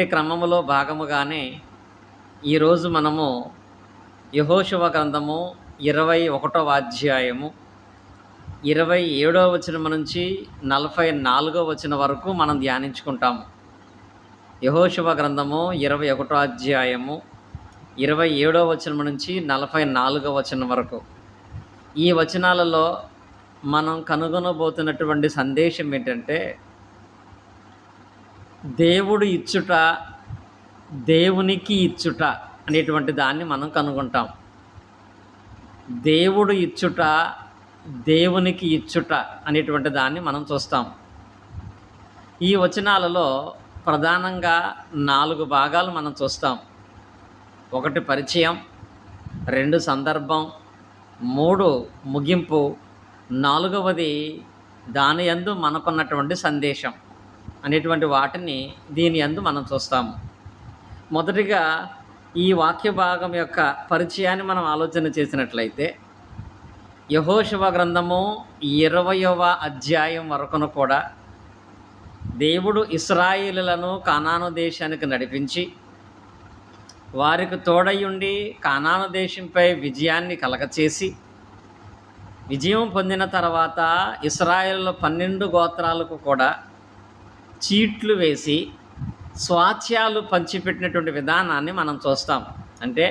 ఈ క్రమములో భాగముగానే ఈరోజు మనము యహోశివ గ్రంథము ఇరవై ఒకటవ అధ్యాయము ఇరవై ఏడవ వచనం నుంచి నలభై నాలుగవ వచనం వరకు మనం ధ్యానించుకుంటాము. యహోశివ గ్రంథము ఇరవై ఒకటో అధ్యాయము ఇరవై ఏడవ వచనం నుంచి నలభై నాలుగవ వచనం వరకు. ఈ వచనాలలో మనం కనుగొనబోతున్నటువంటి సందేశం ఏంటంటే దేవుడు ఇచ్చుట దేవునికి ఇచ్చుట అనేటువంటి దాన్ని మనం కనుగొంటాం. దేవుడు ఇచ్చుట దేవునికి ఇచ్చుట అనేటువంటి దాన్ని మనం చూస్తాం. ఈ వచనాలలో ప్రధానంగా నాలుగు భాగాలు మనం చూస్తాం. ఒకటి పరిచయం రెండు సందర్భం మూడు ముగింపు నాలుగవది దాని యందు మనకున్నటువంటి సందేశం. అనేటువంటి వాటిని దీని అందు మనం చూస్తాము. మొదటిగా ఈ వాక్య భాగం యొక్క పరిచయాన్ని మనం ఆలోచన చేసినట్లయితే యహోశివ గ్రంథము ఇరవయవ అధ్యాయం వరకును కూడా దేవుడు ఇస్రాయిలులను కానాను దేశానికి నడిపించి వారికి తోడయుండి కానాను దేశంపై విజయాన్ని కలగచేసి విజయం పొందిన తర్వాత ఇస్రాయేల్ పన్నెండు గోత్రాలకు కూడా చీట్లు వేసి స్వాధ్యాలు పంచిపెట్టినటువంటి విధానాన్ని మనం చూస్తాం. అంటే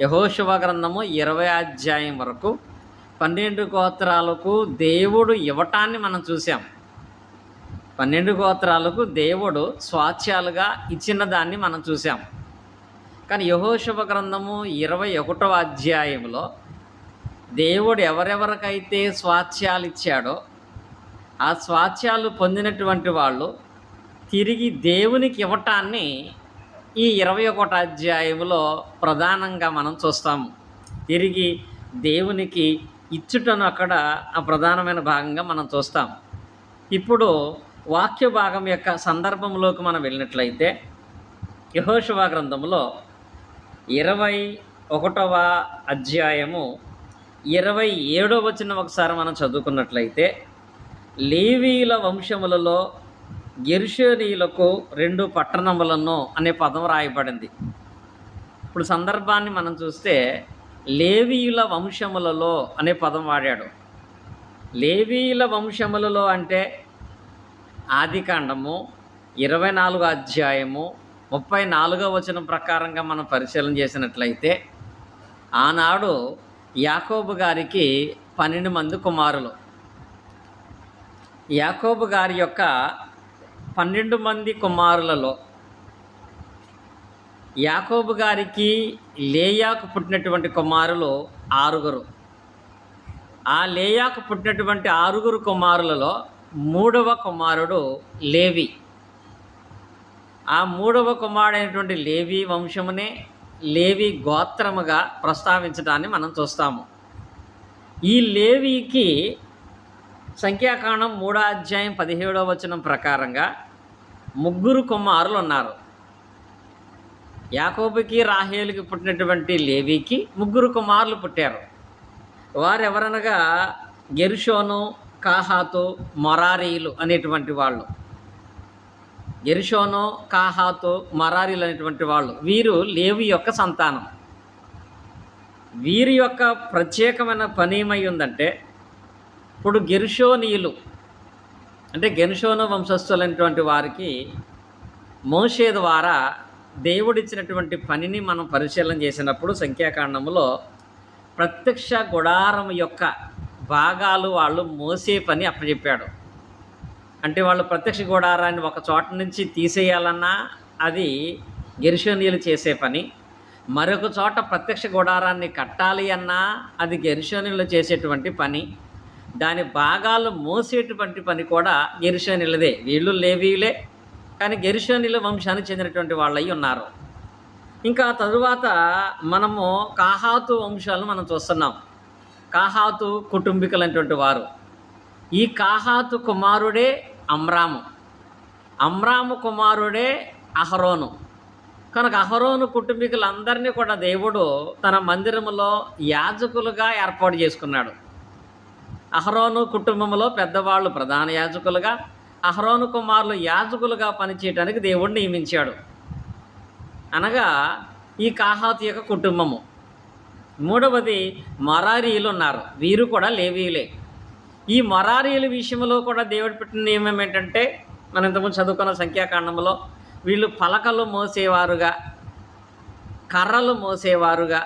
యహోశివ గ్రంథము ఇరవై అధ్యాయం వరకు పన్నెండు గోత్రాలకు దేవుడు ఇవ్వటాన్ని మనం చూసాం పన్నెండు గోత్రాలకు దేవుడు స్వాచ్యాలుగా ఇచ్చిన దాన్ని మనం చూసాం కానీ యహోశివ గ్రంథము ఇరవై ఒకటవ అధ్యాయంలో దేవుడు ఎవరెవరికైతే స్వాచ్యాలు ఇచ్చాడో ఆ స్వాచ్యాలు పొందినటువంటి వాళ్ళు తిరిగి దేవునికి ఇవ్వటాన్ని ఈ ఇరవై ఒకటి అధ్యాయంలో ప్రధానంగా మనం చూస్తాము. తిరిగి దేవునికి ఇచ్చుటను అక్కడ ఆ ప్రధానమైన భాగంగా మనం చూస్తాం ఇప్పుడు వాక్య భాగం యొక్క సందర్భంలోకి మనం వెళ్ళినట్లయితే యహోశివ గ్రంథంలో ఇరవై ఒకటవ అధ్యాయము ఇరవై ఏడవ వచ్చిన ఒకసారి మనం చదువుకున్నట్లయితే లేవీల వంశములలో గెరుషోనీయులకు రెండు పట్టణములను అనే పదం రాయబడింది. ఇప్పుడు సందర్భాన్ని మనం చూస్తే లేవీయుల వంశములలో అనే పదం వాడాడు. లేవీయుల వంశములలో అంటే ఆదికాండము ఇరవై నాలుగు అధ్యాయము ముప్పై నాలుగో వచనం ప్రకారంగా మనం పరిశీలన చేసినట్లయితే ఆనాడు యాకోబు గారికి పన్నెండు మంది కుమారులు. యాకోబు గారి యొక్క పన్నెండు మంది కుమారులలో యాకోబు గారికి లేయాకు పుట్టినటువంటి కుమారులు ఆరుగురు. ఆ లేయాకు పుట్టినటువంటి ఆరుగురు కుమారులలో మూడవ కుమారుడు లేవి. ఆ మూడవ కుమారుడైనటువంటి లేవి వంశమునే లేవి గోత్రముగా ప్రస్తావించడాన్ని మనం చూస్తాము. ఈ లేవికి సంఖ్యాకాండం మూడో అధ్యాయం పదిహేడవ వచనం ప్రకారంగా ముగ్గురు కుమారులు ఉన్నారు యాకోబుకి రాహేలుకి పుట్టినటువంటి లేవికి ముగ్గురు కుమారులు పుట్టారు. వారెవరనగా గెరుషోను కాహాతు మొరారీలు అనేటువంటి వాళ్ళు. గెరుషోను కాహాతు మరారీలు అనేటువంటి వాళ్ళు. వీరు లేవి యొక్క సంతానం. వీరి యొక్క ప్రత్యేకమైన పని ఏమై ఉందంటే ఇప్పుడు గెరుషోనీయులు అంటే గెనుషోను వంశస్థులైనటువంటి వారికి మోషే ద్వారా దేవుడిచ్చినటువంటి పనిని మనం పరిశీలన చేసినప్పుడు సంఖ్యాకాండంలో ప్రత్యక్ష గుడారం యొక్క భాగాలు వాళ్ళు మోసే పని అప్పచెప్పాడు అంటే వాళ్ళు ప్రత్యక్ష గుడారాన్ని ఒక చోట నుంచి తీసేయాలన్నా అది గెరిషోనీయులు చేసే పని. మరొక చోట ప్రత్యక్ష గుడారాన్ని కట్టాలి అన్నా అది గెరిషోనీయులు చేసేటువంటి పని. దాని భాగాలు మోసేటువంటి పని కూడా గెరిషోనిలదే. వీళ్ళు లేవీలే కానీ గెరిషోనిల వంశానికి చెందినటువంటి వాళ్ళై ఉన్నారు. ఇంకా తరువాత మనము కాహాతు వంశాలను మనం చూస్తున్నాం. కాహాతు కుటుంబీకులైనటువంటి వారు. ఈ కాహాతు కుమారుడే అమ్రాము. అమ్రాము కుమారుడే అహరోను. కనుక అహరోను కుటుంబీకులందరినీ కూడా దేవుడు తన మందిరములో యాజకులుగా ఏర్పాటు చేసుకున్నాడు. అహరోను కుటుంబంలో పెద్దవాళ్ళు ప్రధాన యాజకులుగా అహరోను కుమారులు యాజకులుగా పనిచేయటానికి దేవుడు నియమించాడు. అనగా ఈ కాహాతు యొక్క కుటుంబము. మూడవది మరారీలు ఉన్నారు. వీరు కూడా లేవీలే ఈ మరారీల విషయంలో కూడా దేవుడు పెట్టిన నియమం ఏంటంటే మనం ఇంతకుముందు చదువుకున్న సంఖ్యాకాండంలో వీళ్ళు పలకలు మోసేవారుగా కర్రలు మోసేవారుగా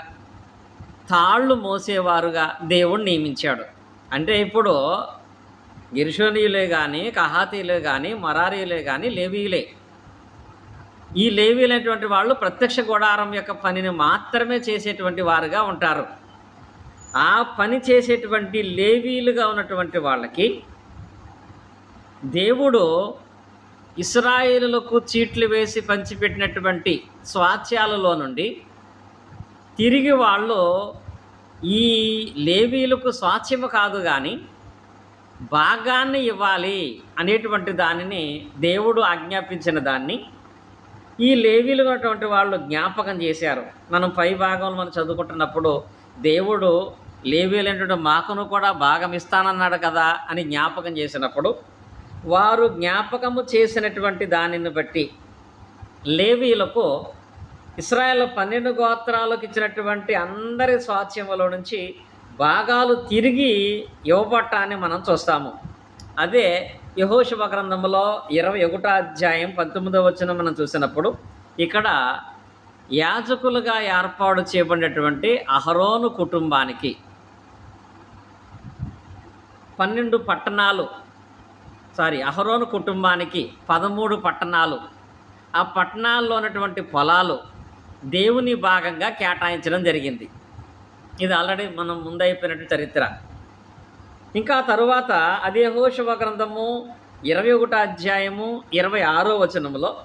తాళ్ళు మోసేవారుగా దేవుడు నియమించాడు. అంటే ఇప్పుడు గిరిశోనీయులే కానీ కహాతీలే కానీ మరారీలే కానీ లేవీలే. ఈ లేవీలైనటువంటి వాళ్ళు ప్రత్యక్ష గోడారం యొక్క పనిని మాత్రమే చేసేటువంటి వారుగా ఉంటారు. ఆ పని చేసేటువంటి లేవీలుగా ఉన్నటువంటి వాళ్ళకి దేవుడు ఇస్రాయిలులకు చీట్లు వేసి పంచిపెట్టినటువంటి స్వాత్యాలలో నుండి తిరిగి వాళ్ళు ఈ లేవీలకు స్వాస్థ్యము కాదు కానీ భాగాన్ని ఇవ్వాలి అనేటువంటి దానిని దేవుడు ఆజ్ఞాపించిన దాన్ని ఈ లేవీలు అటువంటి వాళ్ళు జ్ఞాపకం చేశారు. మనం పై భాగంలో మనం చదువుకుంటున్నప్పుడు దేవుడు లేవీలైనటువంటి మాకును కూడా భాగం ఇస్తానన్నాడు కదా అని జ్ఞాపకం చేసినప్పుడు వారు జ్ఞాపకము చేసినటువంటి దానిని బట్టి లేవీలకు ఇస్రాయల్ పన్నెండు గోత్రాలకు ఇచ్చినటువంటి అందరి స్వాస్థ్యములో నుంచి భాగాలు తిరిగి ఇవ్వబట్టాన్ని మనం చూస్తాము. అదే యహోశుభ గ్రంథంలో ఇరవై ఒకటో అధ్యాయం పంతొమ్మిదవ వచ్చిన మనం చూసినప్పుడు ఇక్కడ యాజకులుగా ఏర్పాటు చేయబడినటువంటి అహరోను కుటుంబానికి పన్నెండు పట్టణాలు సారీ అహరోను కుటుంబానికి పదమూడు పట్టణాలు. ఆ పట్టణాల్లో ఉన్నటువంటి పొలాలు దేవుని భాగంగా కేటాయించడం జరిగింది. ఇది ఆల్రెడీ మనం ముందైపోయినట్టు చరిత్ర. ఇంకా తరువాత అదే హోషవ గ్రంథము ఇరవై ఒకటో అధ్యాయము ఇరవై ఆరో వచనములో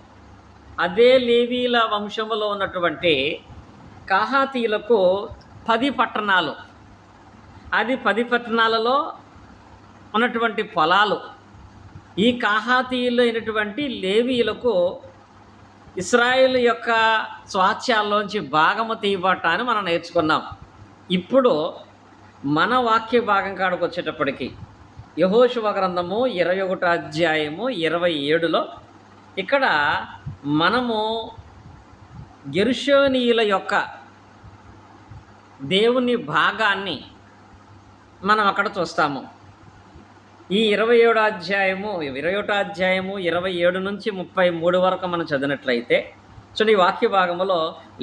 అదే లేవీల వంశములో ఉన్నటువంటి కాహాతీయులకు పది పట్టణాలు. అది పది పట్టణాలలో ఉన్నటువంటి పొలాలు. ఈ కాహాతీయులు అయినటువంటి లేవీలకు ఇస్రాయిల్ యొక్క స్వాస్థ్యాల్లోంచి భాగము తీయబట్టాన్ని మనం నేర్చుకున్నాం. ఇప్పుడు మన వాక్య భాగం కాడకు వచ్చేటప్పటికి యహోశువ గ్రంథము ఇరవై ఒకటో అధ్యాయము ఇరవై ఏడులో ఇక్కడ మనము గెరుషోనీయుల యొక్క దేవుని భాగాన్ని మనం అక్కడ చూస్తాము. ఈ ఇరవై ఏడో అధ్యాయము ఇరవై ఒకటో అధ్యాయము ఇరవై ఏడు నుంచి ముప్పై మూడు వరకు మనం చదివినట్లయితే చూడండి ఈ వాక్య భాగంలో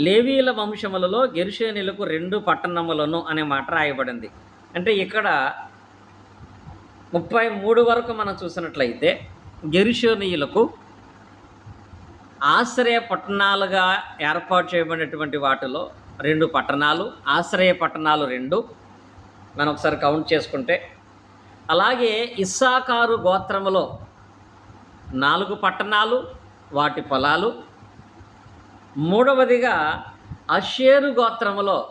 లేవీల వంశములలో గెరుషేనులకు రెండు పట్టణములను అనే మాట రాయబడింది. అంటే ఇక్కడ ముప్పై మూడు వరకు మనం చూసినట్లయితే గెరుషోనీయులకు ఆశ్రయ పట్టణాలుగా ఏర్పాటు చేయబడినటువంటి వాటిలో రెండు పట్టణాలు ఆశ్రయ పట్టణాలు రెండు. మనం ఒకసారి కౌంట్ చేసుకుంటే అలాగే ఇస్సాకారు గోత్రములో నాలుగు పట్టణాలు వాటి పొలాలు. మూడవదిగా అషేరు గోత్రములో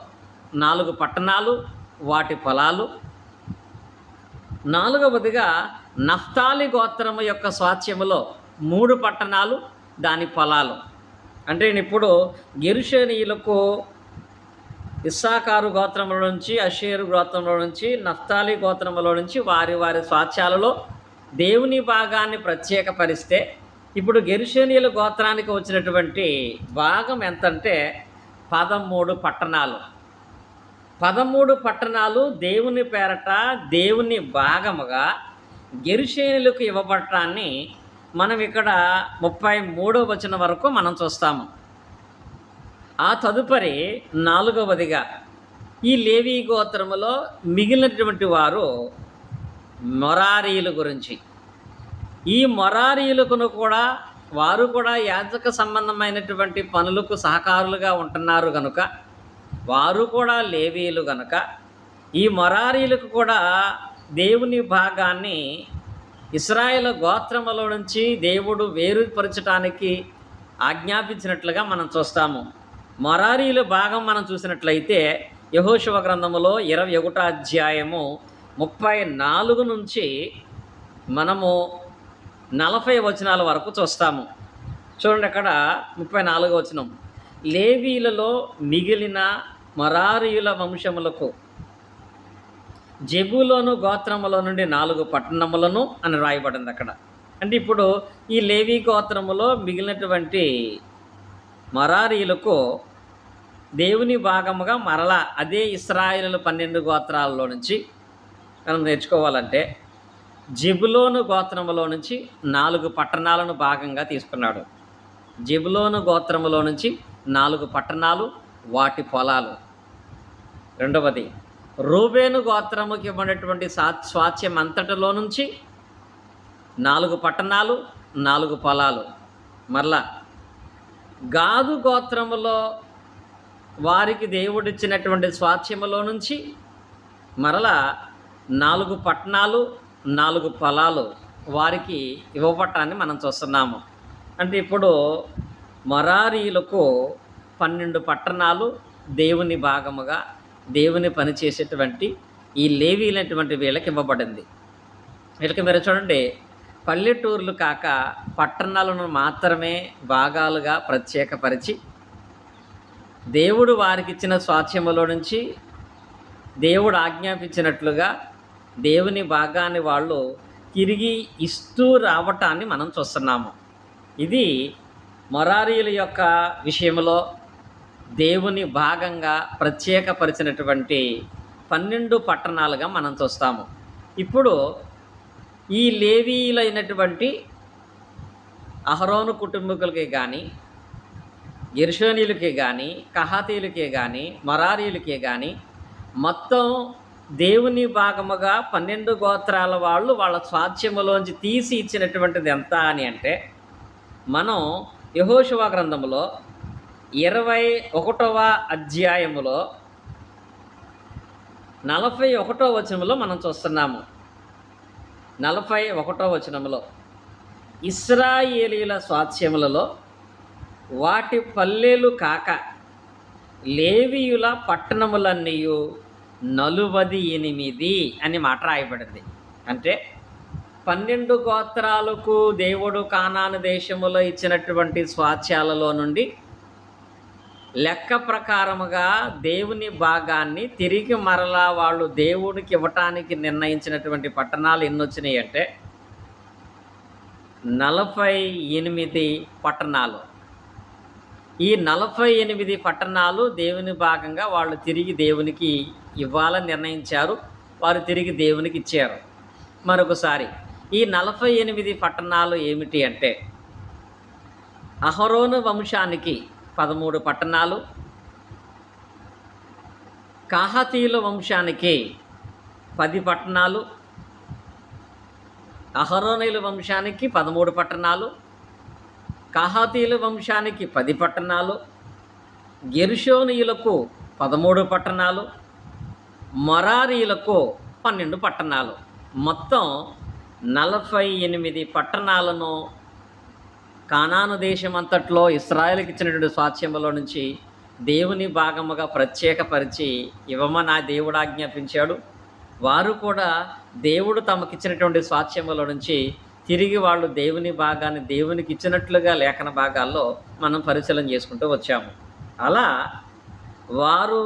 నాలుగు పట్టణాలు వాటి పొలాలు. నాలుగవదిగా నఫ్తాలి గోత్రము యొక్క స్వాస్థ్యములో మూడు పట్టణాలు దాని పొలాలు. అంటే నేను ఇప్పుడు గిరుషనీయులకు ఇస్సాకారు గోత్రంలో నుంచి అషేరు గోత్రంలో నుంచి నఫ్తాలి గోత్రంలో నుంచి వారి వారి స్వాత్యాలలో దేవుని భాగాన్ని ప్రత్యేకపరిస్తే ఇప్పుడు గెరుషేనియల గోత్రానికి వచ్చినటువంటి భాగం ఎంతంటే పదమూడు పట్టణాలు. పదమూడు పట్టణాలు దేవుని పేరట దేవుని భాగముగా గెరుషేనులకు ఇవ్వబడటాన్ని మనం ఇక్కడ ముప్పై మూడో వచనం వరకు మనం చూస్తాము. ఆ తదుపరి నాలుగవదిగా ఈ లేవీ గోత్రములో మిగిలినటువంటి వారు మొరారీల గురించి. ఈ మొరారీయులకును కూడా వారు కూడా యాజక సంబంధమైనటువంటి పనులకు సహకారులుగా ఉంటున్నారు కనుక వారు కూడా లేవీలు గనుక ఈ మొరారీలకు కూడా దేవుని భాగాన్ని ఇస్రాయేల్ గోత్రములో నుంచి దేవుడు వేరుపరచడానికి ఆజ్ఞాపించినట్లుగా మనం చూస్తాము. మొరారీల భాగం మనం చూసినట్లయితే యహోశివ గ్రంథములో ఇరవై ఒకటో అధ్యాయము ముప్పై నాలుగు నుంచి మనము నలభై వచనాల వరకు చూస్తాము. చూడండి అక్కడ ముప్పై నాలుగు వచనం. లేవీలలో మిగిలిన మరారీయుల వంశములకు జబులోను గోత్రముల నుండి నాలుగు పట్టణములను అని రాయబడింది అక్కడ. అంటే ఇప్పుడు ఈ లేవీ గోత్రములో మిగిలినటువంటి మరారీలకు దేవుని భాగముగా మరలా అదే ఇస్రాయిలు పన్నెండు గోత్రాలలో నుంచి మనం నేర్చుకోవాలంటే జిబులోను గోత్రములో నుంచి నాలుగు పట్టణాలను భాగంగా తీసుకున్నాడు. జిబులోను గోత్రములో నుంచి నాలుగు పట్టణాలు వాటి పొలాలు. రెండవది రూబేను గోత్రముకి ఇవ్వనటువంటి సా స్వాస్థ్యం అంతటిలో నుంచి నాలుగు పట్టణాలు నాలుగు పొలాలు. మరలా గాదు గోత్రములో వారికి దేవుడిచ్చినటువంటి స్వాస్థ్యములో నుంచి మరలా నాలుగు పట్టణాలు నాలుగు పొలాలు వారికి ఇవ్వబట్టాన్ని మనం చూస్తున్నాము. అంటే ఇప్పుడు మరారీలకు పన్నెండు పట్టణాలు దేవుని భాగముగా దేవుని పనిచేసేటువంటి ఈ లేవీలైనటువంటి వీళ్ళకి ఇవ్వబడింది. వీళ్ళకి మీరు చూడండి పల్లెటూర్లు కాక పట్టణాలను మాత్రమే భాగాలుగా ప్రత్యేకపరిచి దేవుడు వారికి ఇచ్చిన స్వాస్థ్యములో నుంచి దేవుడు ఆజ్ఞాపించినట్లుగా దేవుని భాగాన్ని వాళ్ళు తిరిగి ఇస్తూ రావటాన్ని మనం చూస్తున్నాము. ఇది మొరారీల యొక్క విషయంలో దేవుని భాగంగా ప్రత్యేకపరిచినటువంటి పన్నెండు పట్టణాలుగా మనం చూస్తాము. ఇప్పుడు ఈ లేవీలైనటువంటి అహరోను కుటుంబకులకి కానీ గిర్షోనీలకి కానీ కహాతీలకే కానీ మరారీలకే కానీ మొత్తం దేవుని భాగముగా పన్నెండు గోత్రాల వాళ్ళు వాళ్ళ స్వాధ్యములోంచి తీసి ఇచ్చినటువంటిది ఎంత అని అంటే మనం యహోశివ గ్రంథములో ఇరవై ఒకటవ అధ్యాయములో నలభై ఒకటో వచనంలో మనం చూస్తున్నాము. నలభై ఒకటో వచనంలో ఇస్రాయేలీల స్వాస్థ్యములలో వాటి పల్లెలు కాక లేవీయుల పట్టణములన్నీయు నలువది ఎనిమిది అని మాట రాయబడింది. అంటే పన్నెండు గోత్రాలకు దేవుడు కానాను దేశములో ఇచ్చినటువంటి స్వాస్థ్యాలలో నుండి లెక్క ప్రకారముగా దేవుని భాగాన్ని తిరిగి మరలా వాళ్ళు దేవుడికి ఇవ్వటానికి నిర్ణయించినటువంటి పట్టణాలు ఎన్ని వచ్చినాయి అంటే నలభై ఎనిమిది పట్టణాలు. ఈ నలభై ఎనిమిది పట్టణాలు దేవుని భాగంగా వాళ్ళు తిరిగి దేవునికి ఇవ్వాలని నిర్ణయించారు. వారు తిరిగి దేవునికి ఇచ్చారు. మరొకసారి ఈ నలభై ఎనిమిది పట్టణాలు ఏమిటి అంటే అహరోను వంశానికి పదమూడు పట్టణాలు. కాహతీల వంశానికి పది పట్టణాలు. అహరోనీల వంశానికి పదమూడు పట్టణాలు. కాహాతీల వంశానికి పది పట్టణాలు. గెరుషోనీయులకు పదమూడు పట్టణాలు. మొరారీలకు పన్నెండు పట్టణాలు. మొత్తం నలభై ఎనిమిది పట్టణాలను కానాను దేశం అంతట్లో ఇస్రాయల్కి ఇచ్చినటువంటి స్వాస్థ్యములో నుంచి దేవుని భాగముగా ప్రత్యేకపరిచి ఇవ్వమని నా దేవుడు ఆజ్ఞాపించాడు. వారు కూడా దేవుడు తమకిచ్చినటువంటి స్వాస్థ్యముల నుంచి తిరిగి వాళ్ళు దేవుని భాగాన్ని దేవునికి ఇచ్చినట్లుగా లేఖన భాగాల్లో మనం పరిశీలన చేసుకుంటూ వచ్చాము. అలా వారు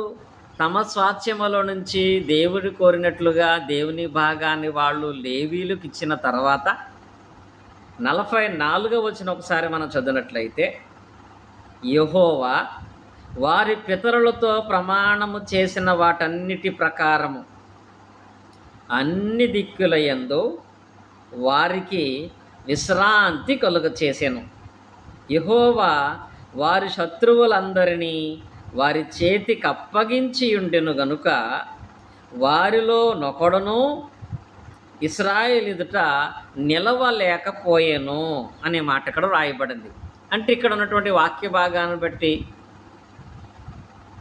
తమ స్వాస్థ్యములో నుంచి దేవుడు కోరినట్లుగా దేవుని భాగాన్ని వాళ్ళు లేవీలకు ఇచ్చిన తర్వాత నలభై నాలుగవ వచ్చిన ఒకసారి మనం చదివినట్లయితే యహోవా వారి పితరులతో ప్రమాణము చేసిన వాటన్నిటి ప్రకారము అన్ని దిక్కుల యందు వారికి విశ్రాంతి కలుగ చేసెను. యహోవా వారి శత్రువులందరినీ వారి చేతికి అప్పగించి ఉండెను గనుక వారిలో నొకడను ఇస్రాయేల్ ఎదుట నిలవలేకపోయాను అనే మాట ఇక్కడ రాయబడింది అంటే ఇక్కడ ఉన్నటువంటి వాక్య భాగాన్ని బట్టి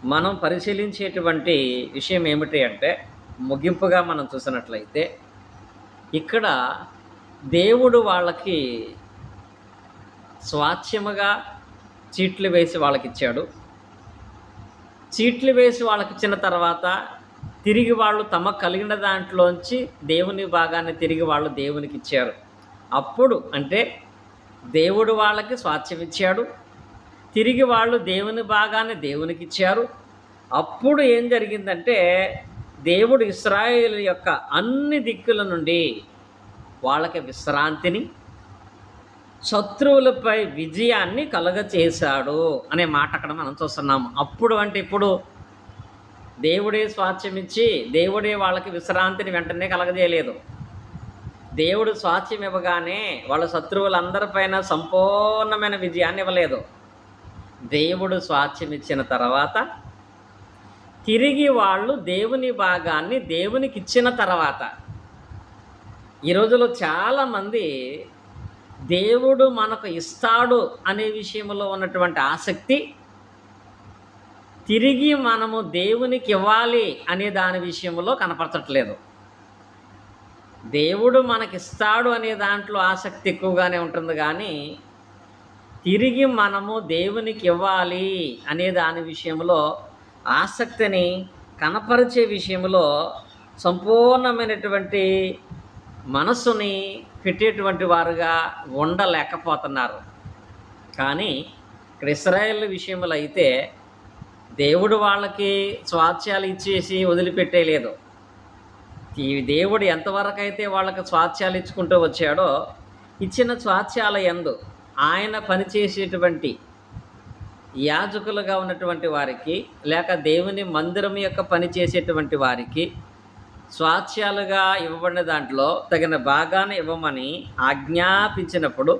మనం పరిశీలించేటువంటి విషయం ఏమిటి అంటే ముగింపుగా మనం చూసినట్లయితే ఇక్కడ దేవుడు వాళ్ళకి స్వాచ్ఛముగా చీట్లు వేసి వాళ్ళకి ఇచ్చాడు చీట్లు వేసి వాళ్ళకి ఇచ్చిన తర్వాత తిరిగి వాళ్ళు తమ కలిగిన దాంట్లోంచి దేవుని భాగాన్ని తిరిగి వాళ్ళు దేవునికి ఇచ్చారు అప్పుడు అంటే దేవుడు వాళ్ళకి స్వాస్థ్యం ఇచ్చాడు. తిరిగి వాళ్ళు దేవుని భాగాన్ని దేవునికి ఇచ్చారు అప్పుడు ఏం జరిగిందంటే దేవుడు ఇస్రాయేల్ యొక్క అన్ని దిక్కుల నుండి వాళ్ళకి విశ్రాంతిని శత్రువులపై విజయాన్ని కలుగచేశాడు అనే మాట అక్కడ మనం చూస్తున్నాము. అప్పుడు అంటే ఇప్పుడు దేవుడే స్వాస్థ్యం ఇచ్చి దేవుడే వాళ్ళకి విశ్రాంతిని వెంటనే కలగజేయలేదు. దేవుడు స్వాస్థ్యం ఇవ్వగానే వాళ్ళ శత్రువులందరిపైన సంపూర్ణమైన విజయాన్ని ఇవ్వలేదు దేవుడు స్వాస్థ్యం ఇచ్చిన తర్వాత తిరిగి వాళ్ళు దేవుని భాగాన్ని దేవునికి ఇచ్చిన తర్వాత ఈ రోజులో చాలామంది దేవుడు మనకు ఇస్తాడు అనే విషయంలో ఉన్నటువంటి ఆసక్తి తిరిగి మనము దేవునికి ఇవ్వాలి అనే దాని విషయంలో కనపరచట్లేదు. దేవుడు మనకిస్తాడు అనే దాంట్లో ఆసక్తి ఎక్కువగానే ఉంటుంది కానీ తిరిగి మనము దేవునికి ఇవ్వాలి అనే దాని విషయంలో ఆసక్తిని కనపరిచే విషయంలో సంపూర్ణమైనటువంటి మనస్సుని పెట్టేటువంటి వారుగా ఉండలేకపోతున్నారు. కానీ ఇక్కడ ఇస్రాయేల్ విషయంలో అయితే దేవుడు వాళ్ళకి స్వాస్థ్యాలు ఇచ్చేసి వదిలిపెట్టేయలేదు ఈ దేవుడు ఎంతవరకు అయితే వాళ్ళకి స్వాస్థ్యాలు ఇచ్చుకుంటూ వచ్చాడో ఇచ్చిన స్వాస్థ్యాల ఎందు ఆయన పనిచేసేటువంటి యాజకులుగా ఉన్నటువంటి వారికి లేక దేవుని మందిరం యొక్క పని చేసేటువంటి వారికి స్వాస్థ్యాలుగా ఇవ్వబడిన దాంట్లో తగిన బాగానే ఇవ్వమని ఆజ్ఞాపించినప్పుడు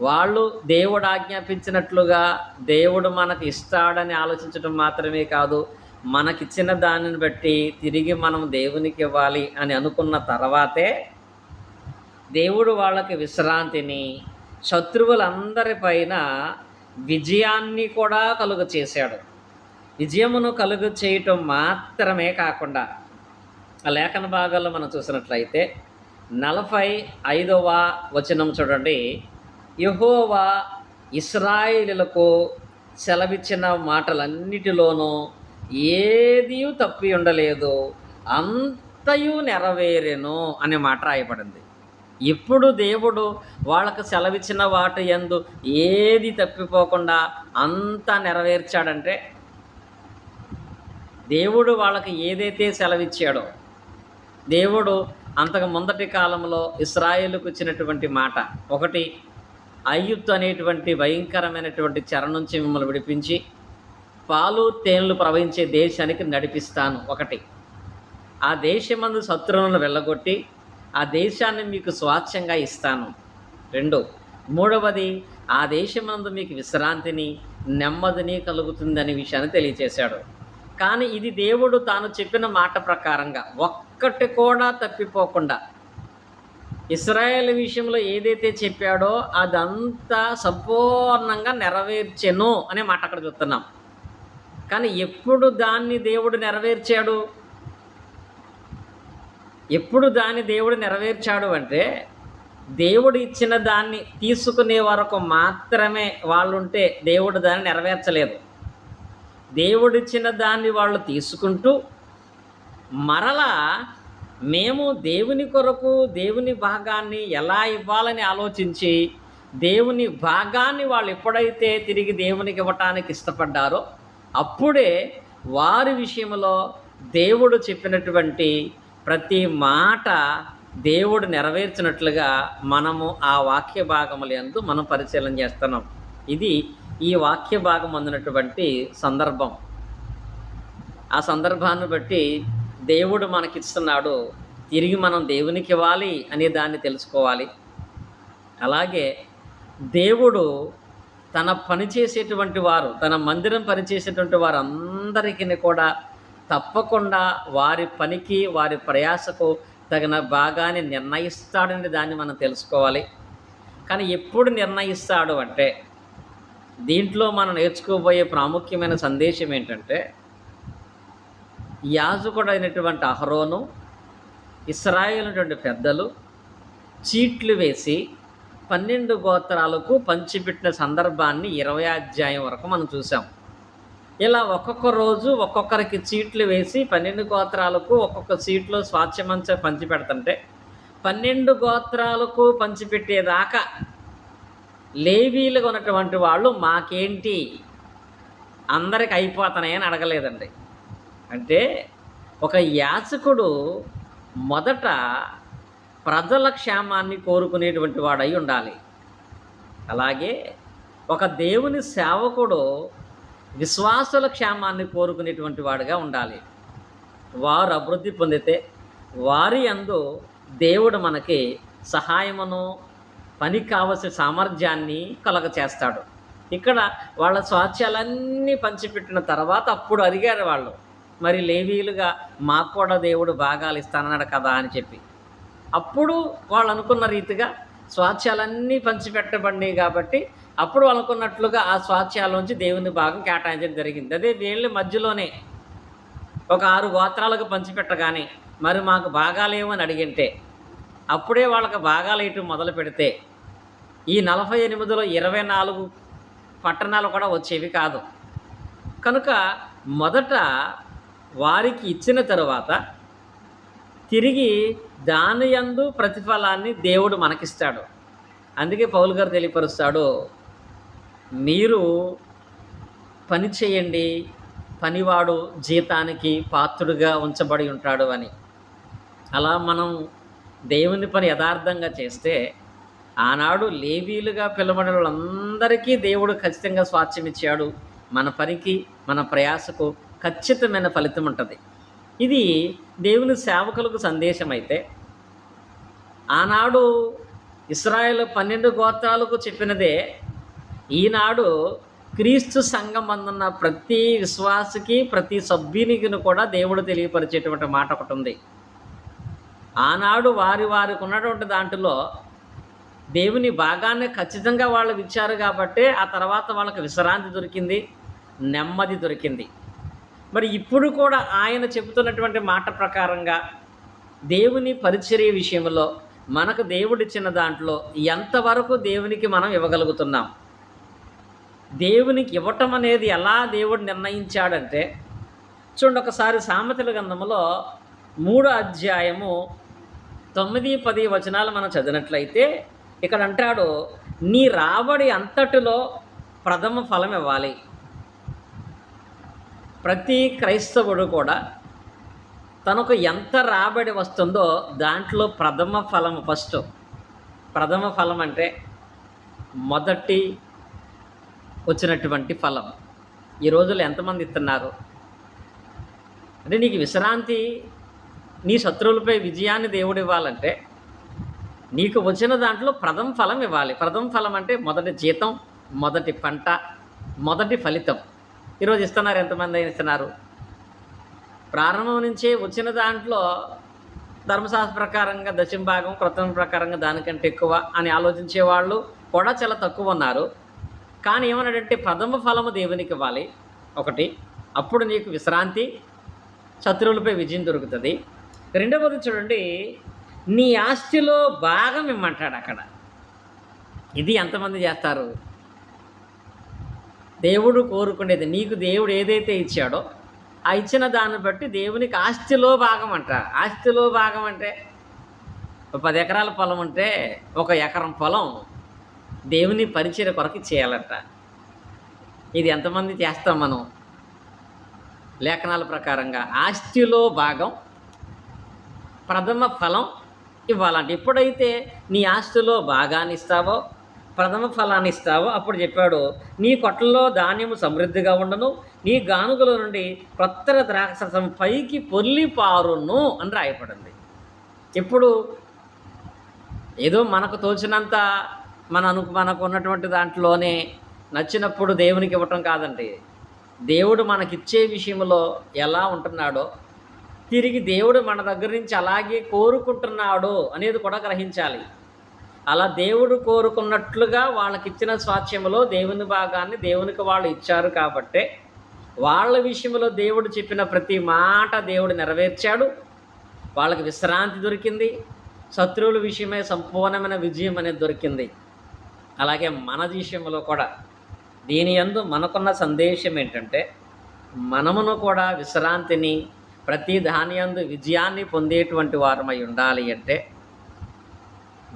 వాళ్ళు దేవుడు ఆజ్ఞాపించినట్లుగా దేవుడు మనకి ఇస్తాడని ఆలోచించడం మాత్రమే కాదు మనకిచ్చిన దానిని బట్టి తిరిగి మనం దేవునికి ఇవ్వాలి అని అనుకున్న తర్వాతే దేవుడు వాళ్ళకి విశ్రాంతిని శత్రువులందరిపైన విజయాన్ని కూడా కలుగ చేశాడు. విజయమును కలుగు చేయటం మాత్రమే కాకుండా ఆ లేఖన భాగాల్లో మనం చూసినట్లయితే నలభై ఐదవ వచనం చూడండి. యహోవా ఇస్రాయిలులకు సెలవిచ్చిన మాటలన్నిటిలోనూ ఏదీ తప్పి ఉండలేదు అంతయు నెరవేరెను అనే మాట రాయబడింది. ఇప్పుడు దేవుడు వాళ్ళకు సెలవిచ్చిన వాటి ఎందు ఏది తప్పిపోకుండా అంతా నెరవేర్చాడంటే దేవుడు వాళ్ళకి ఏదైతే సెలవిచ్చాడో దేవుడు అంతకు ముందటి కాలంలో ఇస్రాయేలుకు ఇచ్చినటువంటి మాట ఒకటి అయ్యుత్ అనేటువంటి భయంకరమైనటువంటి చెర నుంచి మిమ్మల్ని విడిపించి పాలు తేనెలు ప్రవహించే దేశానికి నడిపిస్తాను. ఒకటి. ఆ దేశమందు శత్రువులను వెళ్ళగొట్టి ఆ దేశాన్ని మీకు స్వాచ్ఛంగా ఇస్తాను. రెండు. మూడవది ఆ దేశమందు మీకు విశ్రాంతిని నెమ్మదిని కలుగుతుందనే విషయాన్ని తెలియచేశాడు. కానీ ఇది దేవుడు తాను చెప్పిన మాట ప్రకారంగా ఒక్కటి కూడా తప్పిపోకుండా ఇస్రాయేల్ విషయంలో ఏదైతే చెప్పాడో అదంతా సంపూర్ణంగా నెరవేర్చెను అనే మాట అక్కడ చూస్తున్నాం కానీ ఎప్పుడు దాన్ని దేవుడు నెరవేర్చాడు? ఎప్పుడు దాన్ని దేవుడు నెరవేర్చాడు అంటే దేవుడు ఇచ్చిన దాన్ని తీసుకునే వరకు మాత్రమే వాళ్ళుంటే దేవుడు దాన్ని నెరవేర్చలేదు. దేవుడిచ్చిన దాన్ని వాళ్ళు తీసుకుంటూ మరలా మేము దేవుని కొరకు దేవుని భాగాన్ని ఎలా ఇవ్వాలని ఆలోచించి దేవుని భాగాన్ని వాళ్ళు ఎప్పుడైతే తిరిగి దేవునికి ఇవ్వటానికి ఇష్టపడ్డారో అప్పుడే వారి విషయంలో దేవుడు చెప్పినటువంటి ప్రతి మాట దేవుడు నెరవేర్చినట్లుగా మనము ఆ వాక్య భాగముల యందు మనం పరిశీలన చేస్తున్నాం. ఇది ఈ వాక్య భాగం అందినటువంటి సందర్భం. ఆ సందర్భాన్ని బట్టి దేవుడు మనకిస్తున్నాడు తిరిగి మనం దేవునికి ఇవ్వాలి అనే దాన్ని తెలుసుకోవాలి. అలాగే దేవుడు తన పని చేసేటువంటి వారు తన మందిరం పనిచేసేటువంటి వారందరికీ కూడా తప్పకుండా వారి పనికి వారి ప్రయాసకు తగిన భాగాన్ని నిర్ణయిస్తాడని దాన్ని మనం తెలుసుకోవాలి. కానీ ఎప్పుడు నిర్ణయిస్తాడు అంటే దీంట్లో మనం నేర్చుకోబోయే ప్రాముఖ్యమైన సందేశం ఏంటంటే యాజకుడైనటువంటి అయినటువంటి అహరోను ఇస్రాయేల్ పెద్దలు చీట్లు వేసి పన్నెండు గోత్రాలకు పంచిపెట్టిన సందర్భాన్ని ఇరవై అధ్యాయం వరకు మనం చూసాం ఇలా ఒక్కొక్క రోజు ఒక్కొక్కరికి చీట్లు వేసి పన్నెండు గోత్రాలకు ఒక్కొక్క సీట్లో స్వాచ్ఛమంచ పంచిపెడుతుంటే పన్నెండు గోత్రాలకు పంచిపెట్టేదాకా లేవీలుగా ఉన్నటువంటి వాళ్ళు మాకేంటి? అందరికి అయిపోతున్నాయని అడగలేదండి. అంటే ఒక యాచకుడు మొదట ప్రజల క్షేమాన్ని కోరుకునేటువంటి వాడై ఉండాలి. అలాగే ఒక దేవుని సేవకుడు విశ్వాసుల క్షేమాన్ని కోరుకునేటువంటి వాడుగా ఉండాలి. వారు అభివృద్ధి పొందితే వారి అందు దేవుడు మనకి సహాయమును పనికి కావలసిన సామర్థ్యాన్ని కలగ చేస్తాడు ఇక్కడ వాళ్ళ స్వాస్థ్యాలన్నీ పంచిపెట్టిన తర్వాత అప్పుడు అడిగారు వాళ్ళు. మరి లేవీలుగా మాకు కూడా దేవుడు భాగాలు ఇస్తానన్నాడు కదా అని చెప్పి. అప్పుడు వాళ్ళు అనుకున్న రీతిగా స్వాధ్యాలన్నీ పంచిపెట్టబడినాయి కాబట్టి అప్పుడు అనుకున్నట్లుగా ఆ స్వాస్థ్యాలోంచి దేవుని భాగం కేటాయించడం జరిగింది. అదే వీళ్ళ మధ్యలోనే ఒక ఆరు గోత్రాలకు పంచిపెట్టగానే మరి మాకు భాగాలేమని అడిగింటే అప్పుడే వాళ్ళకి భాగాలు ఇటు మొదలు పెడితే ఈ నలభై ఎనిమిదిలో ఇరవై నాలుగు పట్టణాలు కూడా వచ్చేవి కాదు. కనుక మొదట వారికి ఇచ్చిన తరువాత తిరిగి దాని యందు ప్రతిఫలాన్ని దేవుడు మనకిస్తాడు. అందుకే పౌల్ గారు తెలియపరుస్తాడు మీరు పని చేయండి పనివాడు జీతానికి పాత్రుడుగా ఉంచబడి ఉంటాడు అని. అలా మనం దేవుని పని యథార్థంగా చేస్తే ఆనాడు లేవీలుగా పిలవడిన వాళ్ళందరికీ దేవుడు ఖచ్చితంగా స్వాస్థ్యం ఇచ్చాడు మన పనికి మన ప్రయాసకు ఖచ్చితమైన ఫలితం ఉంటుంది. ఇది దేవుని సేవకులకు సందేశం అయితే ఆనాడు ఇస్రాయేల్ పన్నెండు గోత్రాలకు చెప్పినదే ఈనాడు క్రీస్తు సంఘం అందున్న ప్రతి విశ్వాసకి ప్రతి సభ్యునికి కూడా దేవుడు తెలియపరిచేటువంటి మాట ఒకటి ఉంది. ఆనాడు వారి వారికి ఉన్నటువంటి దాంట్లో దేవుని భాగాన్ని ఖచ్చితంగా వాళ్ళు ఇచ్చారు కాబట్టి ఆ తర్వాత వాళ్ళకి విశ్రాంతి దొరికింది నెమ్మది దొరికింది. మరి ఇప్పుడు కూడా ఆయన చెబుతున్నటువంటి మాట ప్రకారంగా దేవుని పరిచర్య విషయంలో మనకు దేవుడిచ్చిన దాంట్లో ఎంతవరకు దేవునికి మనం ఇవ్వగలుగుతున్నాం? దేవునికి ఇవ్వటం అనేది ఎలా దేవుడు నిర్ణయించాడంటే చూడండి ఒకసారి సామెతల గంధములో మూడో అధ్యాయము తొమ్మిది పది వచనాలు మనం చదివినట్లయితే ఇక్కడ అంటాడు నీ రాబడి అంతటిలో ప్రథమ ఫలం ఇవ్వాలి. ప్రతి క్రైస్తవుడు కూడా తనకు ఎంత రాబడి వస్తుందో దాంట్లో ప్రథమ ఫలం ఫస్ట్. ప్రథమ ఫలం అంటే మొదటి వచ్చినటువంటి ఫలం. ఈ రోజుల్లో ఎంతమంది ఇస్తున్నారు? అంటే నీకు విశ్రాంతి నీ శత్రువులపై విజయాన్ని దేవుడు ఇవ్వాలంటే నీకు వచ్చిన దాంట్లో ప్రథమ ఫలం ఇవ్వాలి. ప్రథమ ఫలం అంటే మొదటి జీతం మొదటి పంట మొదటి ఫలితం. ఈరోజు ఇస్తున్నారు ఎంతమంది అయినా ఇస్తున్నారు. ప్రారంభం నుంచే వచ్చిన దాంట్లో ధర్మశాస్త్ర ప్రకారంగా దశంభాగం భాగం ప్రకారంగా దానికంటే ఎక్కువ అని ఆలోచించే వాళ్ళు కూడా చాలా తక్కువ ఉన్నారు. కానీ ఏమన్నాడంటే ప్రథమ ఫలము దేవునికి ఇవ్వాలి. ఒకటి అప్పుడు నీకు విశ్రాంతి శత్రువులపై విజయం దొరుకుతుంది. రెండవది చూడండి నీ ఆస్తిలో భాగం ఇమ్మంటాడు అక్కడ. ఇది ఎంతమంది చేస్తారు? దేవుడు కోరుకునేది నీకు దేవుడు ఏదైతే ఇచ్చాడో ఆ ఇచ్చిన దాన్ని బట్టి దేవునికి ఆస్తిలో భాగం అంట. ఆస్తిలో భాగం అంటే పది ఎకరాల పొలం ఉంటే ఒక ఎకరం పొలం దేవుని పరిచయ కొరకు చేయాలంట. ఇది ఎంతమంది చేస్తాం మనం? లేఖనాల ప్రకారంగా ఆస్తిలో భాగం ప్రథమ ఫలం ఇవ్వాలంట. ఎప్పుడైతే నీ ఆస్తిలో భాగాన్ని ఇస్తావో ప్రథమ ఫలాన్ని ఇస్తావో అప్పుడు చెప్పాడు నీ కొట్లలో ధాన్యము సమృద్ధిగా ఉండను నీ గానుగల నుండి ప్రత్తర ద్రాక్షరసం పైకి పొర్లి పారును అని రాయపడింది ఇప్పుడు ఏదో మనకు తోచినంత మన అను మనకు ఉన్నటువంటి దాంట్లోనే నచ్చినప్పుడు దేవునికి ఇవ్వటం కాదండి. దేవుడు మనకిచ్చే విషయంలో ఎలా ఉంటున్నాడో తిరిగి దేవుడు మన దగ్గర నుంచి అలాగే కోరుకుంటున్నాడు అనేది కూడా గ్రహించాలి. అలా దేవుడు కోరుకున్నట్లుగా వాళ్ళకి ఇచ్చిన స్వాస్థ్యంలో దేవుని భాగాన్ని దేవునికి వాళ్ళు ఇచ్చారు కాబట్టే వాళ్ళ విషయంలో దేవుడు చెప్పిన ప్రతి మాట దేవుడు నెరవేర్చాడు. వాళ్ళకి విశ్రాంతి దొరికింది. శత్రువుల విషయమే సంపూర్ణమైన విజయం అనేది దొరికింది. అలాగే మన విషయంలో కూడా దీని యందు మనకున్న సందేశం ఏంటంటే మనమును కూడా విశ్రాంతిని ప్రతి ధాన్యందు విజయాన్ని పొందేటువంటి వారమై ఉండాలి అంటే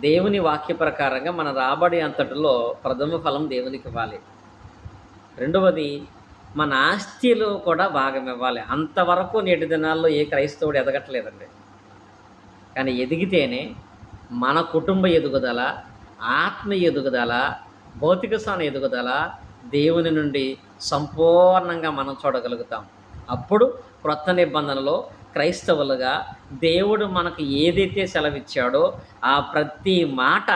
దేవుని వాక్య ప్రకారంగా మన రాబడి అంతటిలో ప్రథమ ఫలం దేవునికి ఇవ్వాలి. రెండవది మన ఆస్తిలో కూడా భాగం ఇవ్వాలి. అంతవరకు నేటి దినాల్లో ఏ క్రైస్తవుడు ఎదగట్లేదండి. కానీ ఎదిగితేనే మన కుటుంబ ఎదుగుదల ఆత్మ ఎదుగుదల భౌతిక స్థాన ఎదుగుదల దేవుని నుండి సంపూర్ణంగా మనం చూడగలుగుతాం. అప్పుడు క్రొత్త నిబంధనలో క్రైస్తవులుగా దేవుడు మనకు ఏదైతే సెలవిచ్చాడో ఆ ప్రతి మాట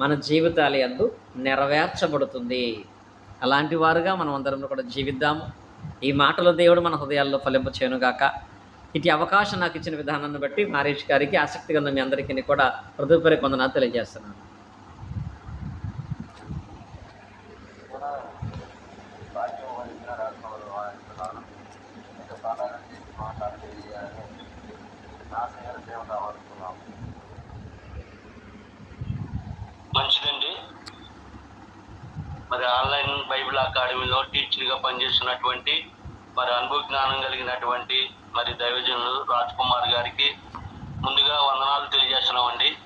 మన జీవితాల యందు నెరవేర్చబడుతుంది. అలాంటి వారుగా మనం అందరం కూడా జీవిద్దాము. ఈ మాటలు దేవుడు మన హృదయాల్లో ఫలింపచేయనుగాక ఇటు అవకాశం నాకు ఇచ్చిన విధానాన్ని బట్టి మారేష్ గారికి ఆసక్తిగా ఉన్న మీ అందరికీ కూడా హృదయపరి కొందనాలు తెలియజేస్తున్నాను. బైబిల్ అకాడమీలో టీచర్గా పనిచేస్తున్నటువంటి మరి అనుభవ జ్ఞానం కలిగినటువంటి మరి దైవజనులు రాజ్ కుమార్ గారికి ముందుగా వందనాలు తెలియజేస్తున్నామండి.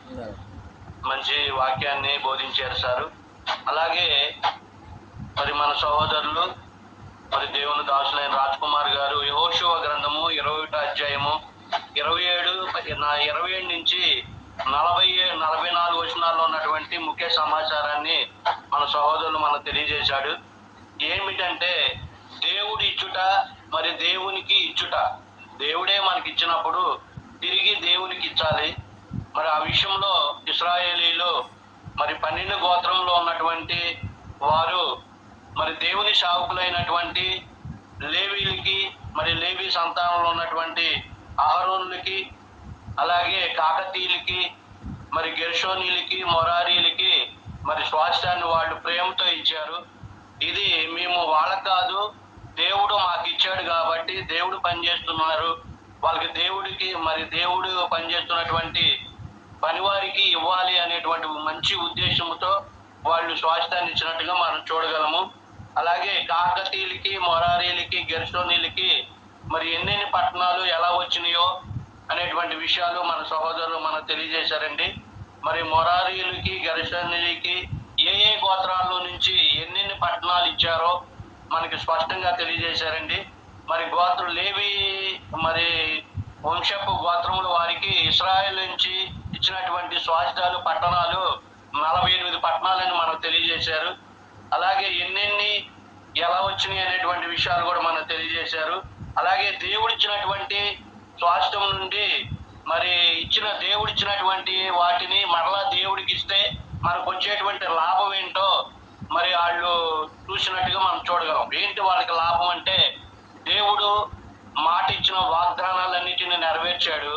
మంచి వాక్యాన్ని బోధించారు సారు. అలాగే మరి మన సహోదరులు మరి దేవుని దాసులైన రాజ్ కుమార్ గారు యహోశివ గ్రంథము ఇరవై ఒకటో అధ్యాయము ఇరవై ఏడు ఇరవై ఏడు నుంచి నలభై ఏ- నలభై నాలుగు వచనాల్లో ఉన్నటువంటి ముఖ్య సమాచారాన్ని మన సహోదరులు మనకు తెలియజేశాడు. ఏమిటంటే దేవుడు ఇచ్చుట మరి దేవునికి ఇచ్చుట. దేవుడే మనకి ఇచ్చినప్పుడు తిరిగి దేవునికి ఇచ్చాలి. మరి ఆ విషయంలో ఇస్రాయేలీలు మరి పన్నెండు గోత్రంలో ఉన్నటువంటి వారు మరి దేవుని సావుకులైనటువంటి లేవీలకి మరి లేవీ సంతానంలో ఉన్నటువంటి అహరోనులకి అలాగే కాకతీయులకి మరి గెర్షోనీలకి మొరారీలకి మరి స్వాస్థ్యాన్ని వాళ్ళు ప్రేమతో ఇచ్చారు. ఇది మేము వాళ్ళకి కాదు దేవుడు మాకు ఇచ్చాడు కాబట్టి దేవుడు పనిచేస్తున్నారు. వాళ్ళకి దేవుడికి మరి దేవుడు పనిచేస్తున్నటువంటి పనివారికి ఇవ్వాలి అనేటువంటి మంచి ఉద్దేశంతో వాళ్ళు స్వాస్థ్యాన్ని ఇచ్చినట్టుగా మనం చూడగలము. అలాగే కాకతీయులకి మొరారీలకి గెర్షోనీలకి మరి ఎన్నెన్ని పట్టణాలు ఎలా వచ్చినాయో అనేటువంటి విషయాలు మన సహోదరులు మనకు తెలియజేశారండి. మరి మొరారీలకి గెర్షోనీలకి ఏ ఏ గోత్రాల్లో నుంచి పట్టణాలు ఇచ్చారో మనకి స్పష్టంగా తెలియజేశారండి. మరి గోత్రం లేవి మరి వంశపు గోత్రముల వారికి ఇస్రాయల్ నుంచి ఇచ్చినటువంటి స్వాస్థ్యాలు పట్టణాలు నలభై ఎనిమిది పట్టణాలని మనకు తెలియజేశారు. అలాగే ఎన్నెన్ని ఎలా వచ్చినాయి అనేటువంటి విషయాలు కూడా మనకు తెలియజేశారు. అలాగే దేవుడిచ్చినటువంటి స్వాస్థ్యం నుండి మరి ఇచ్చిన దేవుడిచ్చినటువంటి వాటిని మరలా దేవుడికి ఇస్తే మనకు వచ్చేటువంటి లాభం ఏంటో మరి వాళ్ళు చూసినట్టుగా మనం చూడగలం. ఏంటి వాళ్ళకి లాభం అంటే దేవుడు మాట ఇచ్చిన వాగ్దానాలన్నిటిని నెరవేర్చాడు.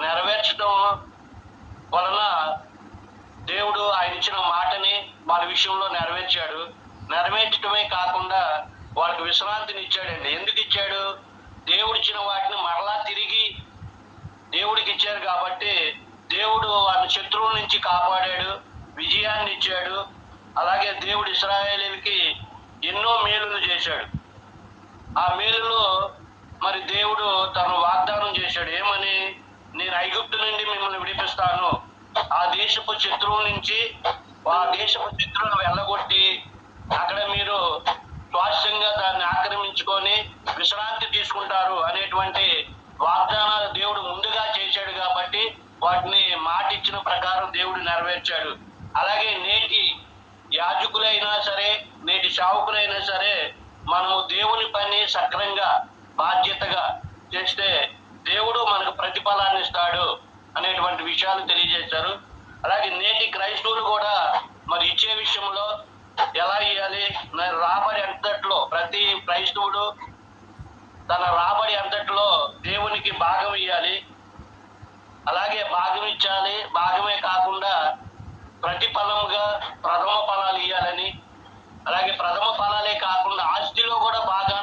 నెరవేర్చడం వలన దేవుడు ఆయన ఇచ్చిన మాటని వాళ్ళ విషయంలో నెరవేర్చాడు. నెరవేర్చడమే కాకుండా వాళ్ళకి విశ్రాంతిని ఇచ్చాడండి. ఎందుకు ఇచ్చాడు? దేవుడు ఇచ్చిన వాటిని మరలా తిరిగి దేవుడికి ఇచ్చారు కాబట్టి దేవుడు వాళ్ళ శత్రువుల నుంచి కాపాడాడు విజయాన్ని ఇచ్చాడు అలాగే దేవుడు ఇస్రాయేలీలకి ఎన్నో మేలులు చేశాడు. ఆ మేలులో మరి దేవుడు తను వాగ్దానం చేశాడు. ఏమని? నేను ఐగుప్తు నుండి మిమ్మల్ని విడిపిస్తాను. ఆ దేశపు శత్రువు నుంచి ఆ దేశపు శత్రువును వెళ్ళగొట్టి అక్కడ మీరు స్వాస్థ్యంగా దాన్ని ఆక్రమించుకొని విశ్రాంతి తీసుకుంటారు అనేటువంటి వాగ్దానాలు దేవుడు ముందుగా చేశాడు కాబట్టి వాటిని మాట ఇచ్చిన ప్రకారం దేవుడు నెరవేర్చాడు. అలాగే నేటి యాజకులైనా సరే నేటి శావుకులైనా సరే మనము దేవుని పని సక్రంగా బాధ్యతగా చేస్తే దేవుడు మనకు ప్రతిఫలాన్ని ఇస్తాడు అనేటువంటి విషయాలు తెలియజేశారు. అలాగే నేటి క్రైస్తవులు కూడా మరి ఇచ్చే విషయంలో ఎలా ఇవ్వాలి రాబడి అంతట్లో ప్రతి క్రైస్తవుడు తన రాబడి అంతట్లో దేవునికి భాగం ఇవ్వాలి అలాగే భాగం ఇచ్చాలి. భాగమే కాకుండా ప్రతి ఫలంగా ప్రథమ ఫలాలు ఇవ్వాలని అలాగే ప్రథమ ఫలాలే కాకుండా ఆస్తిలో కూడా బాగా